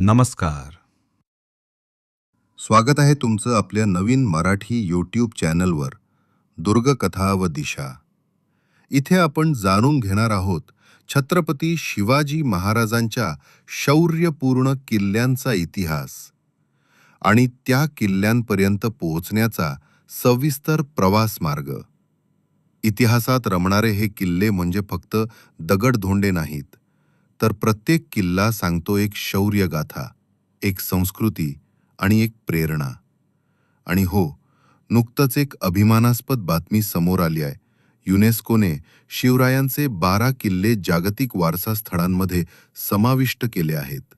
नमस्कार. स्वागत आहे तुमचं आपल्या नवीन मराठी यूट्यूब चॅनलवर दुर्गकथा व दिशा. इथे आपण जाणून घेणार आहोत छत्रपती शिवाजी महाराजांच्या शौर्यपूर्ण किल्ल्यांचा इतिहास आणि त्या किल्ल्यांपर्यंत पोहोचण्याचा सविस्तर प्रवास मार्ग. इतिहासात रमणारे हे किल्ले म्हणजे फक्त दगडधोंडे नाहीत. तर प्रत्येक किल्ला सांगतो एक शौर्यगाथा एक संस्कृती आणि एक प्रेरणा. आणि हो नुकतंच एक अभिमानास्पद बातमी समोर आली आहे. युनेस्कोने शिवरायांचे बारा किल्ले जागतिक वारसा स्थळांमध्ये समाविष्ट केले आहेत.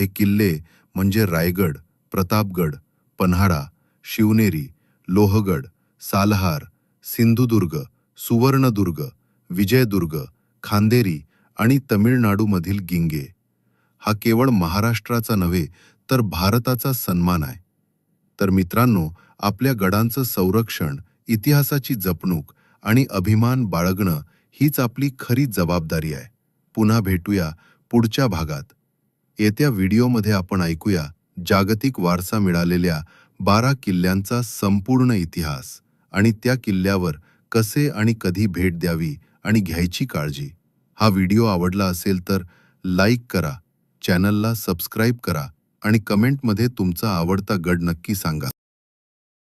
हे किल्ले म्हणजे रायगड प्रतापगड पन्हाळा शिवनेरी लोहगड सालहार सिंधुदुर्ग सुवर्णदुर्ग विजयदुर्ग खांदेरी आणि तमिळनाडूमधील गिंगे. हा केवळ महाराष्ट्राचा नव्हे तर भारताचा सन्मान आहे. तर मित्रांनो आपल्या गडांचं संरक्षण इतिहासाची जपणूक आणि अभिमान बाळगणं हीच आपली खरी जबाबदारी आहे. पुन्हा भेटूया पुढच्या भागात. येत्या व्हिडिओमध्ये आपण ऐकूया जागतिक वारसा मिळालेल्या बारा किल्ल्यांचा संपूर्ण इतिहास आणि त्या किल्ल्यावर कसे आणि कधी भेट द्यावी आणि घ्यायची काळजी. हा व्हिडिओ आवडला असेल तर लाईक करा चॅनलला सबस्क्राईब करा आणि कमेंटमध्ये तुमचा आवडता गड नक्की सांगा.